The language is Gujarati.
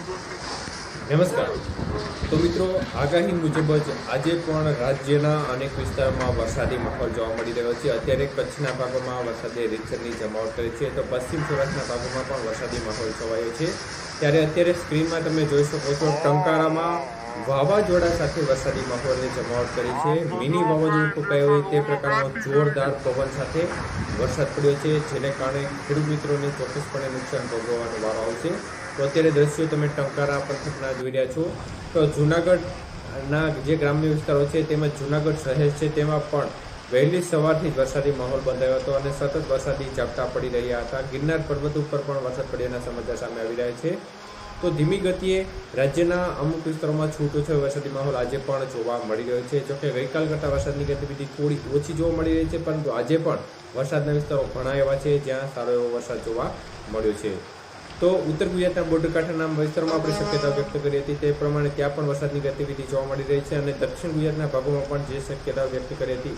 નમસ્કાર. તો મિત્રો, આગાહી મુજબ જ આજે પણ રાજ્યના અનેક વિસ્તારોમાં વરસાદી માહોલ જોવા મળી રહ્યો છે. અત્યારે કચ્છના ભાગોમાં વરસાદે રીતસરની જમાવટ કરી છે તો પશ્ચિમ સૌરાષ્ટ્રના ભાગોમાં પણ વરસાદી માહોલ છવાયો છે. ત્યારે અત્યારે સ્ક્રીનમાં તમે જોઈ શકો છો, ટંકારામાં વાવાઝોડા સાથે વરસાદી માહોલની જમાવટ કરી છે. મિની વાવાઝોડું ફૂંકાયું હોય તે પ્રકારનો જોરદાર પવન સાથે વરસાદ પડ્યો છે, જેને કારણે ખેડૂત મિત્રોને ચોક્કસપણે નુકસાન ભોગવવાનો વારો આવશે. તો અત્યારે દ્રશ્યો તમે ટંકારા પંથકના જોઈ રહ્યા છો. તો જુનાગઢના જે ગ્રામ્ય વિસ્તારો છે તેમજ જુનાગઢ શહેર છે તેમાં પણ વહેલી સવારથી જ વરસાદી માહોલ બંધાયો હતો અને સતત વરસાદી ઝાપટા પડી રહ્યા હતા. ગિરનાર પર્વત ઉપર પણ વરસાદ પડ્યાના સમાચાર સામે આવી રહ્યા છે. તો ધીમી ગતિએ રાજ્યના અમુક વિસ્તારોમાં છૂટો છે વરસાદી માહોલ આજે પણ જોવા મળી રહ્યો છે. જોકે ગઈકાલ કરતાં વરસાદની ગતિવિધિ થોડી ઓછી જોવા મળી રહી છે, પરંતુ આજે પણ વરસાદના વિસ્તારો ઘણા એવા છે જ્યાં સારો એવો વરસાદ જોવા મળ્યો છે. તો ઉત્તર ગુજરાતના બોર્ડર કાંઠાના વિસ્તારમાં આપણે શક્યતા વ્યક્ત કરી હતી. તે પ્રમાણે ત્યાં પણ વરસાદની ગતિવિધિ જોવા મળી રહી છે અને દક્ષિણ ગુજરાતના ભાગોમાં પણ જે શક્યતા વ્યક્ત કરી હતી.